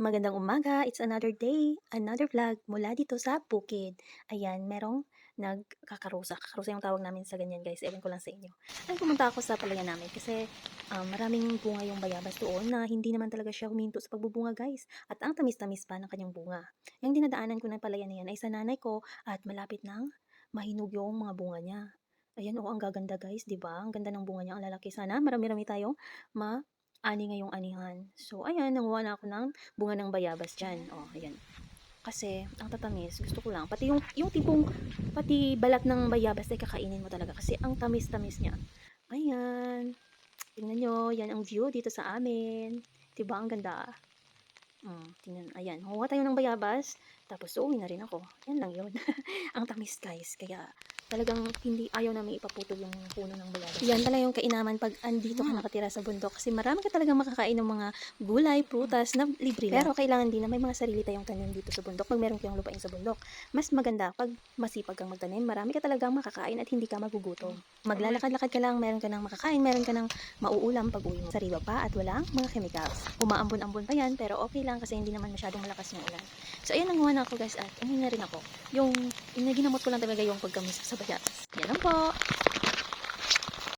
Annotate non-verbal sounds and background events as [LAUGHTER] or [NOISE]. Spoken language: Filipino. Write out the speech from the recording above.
Magandang umaga, it's another day, another vlog mula dito sa bukid. Ayan, merong nagkakarusa. Kakarusa yung tawag namin sa ganyan guys, ewan ko lang sa inyo. Ay, pumunta ako sa palayan namin kasi um, maraming bunga yung bayabas doon na hindi naman talaga siya huminto sa pagbubunga guys. At ang tamis-tamis pa ng kanyang bunga. Yung dinadaanan ko ng palayan na yan ay sa nanay ko at malapit nang mahinog yung mga bunga niya. Ayan, oh, ang gaganda guys, di ba? Ang ganda ng bunga niya, ang lalaki. Sana marami-rami tayong ma ani ngayong anihan. So, ayan, nanguha na ako ng bunga ng bayabas dyan. Oh, ayan. Kasi, ang tatamis, gusto ko lang. Pati yung, yung tipong, pati balat ng bayabas ay kakainin mo talaga. Kasi, ang tamis-tamis niya. Ayan. Tingnan nyo, yan ang view dito sa amin. Diba, ang ganda. Mm, tingnan, ayan. Huwa tayo ng bayabas. Tapos, uuwi na rin ako. Yan lang yun. [LAUGHS] ang tamis, guys. Kaya, talagang hindi ayaw namin ipaputol yung puno ng bayabas. Yan talaga yung kainaman pag andito ka nakatira sa bundok kasi marami ka talagang makakain ng mga gulay, prutas na libre lang. Pero kailangan din na may mga sarili tayong tanim dito sa bundok pag meron kayong lupain sa bundok. Mas maganda pag masipag kang magtanim, marami ka talagang makakain at hindi ka magugutom. Maglalakad-lakad ka lang, meron ka ng makakain, meron ka ng mauulam pag uwi mo. Sariwa pa at walang mga chemicals. Umaambon-ambon pa yan pero okay lang kasi hindi naman masyadong malakas yung ulan. So ayan, nanguha na ako guys at umuwi na rin ako. Yung, yung naginamot ko lang talaga yung pagkamis sa bayabas. Yan lang po.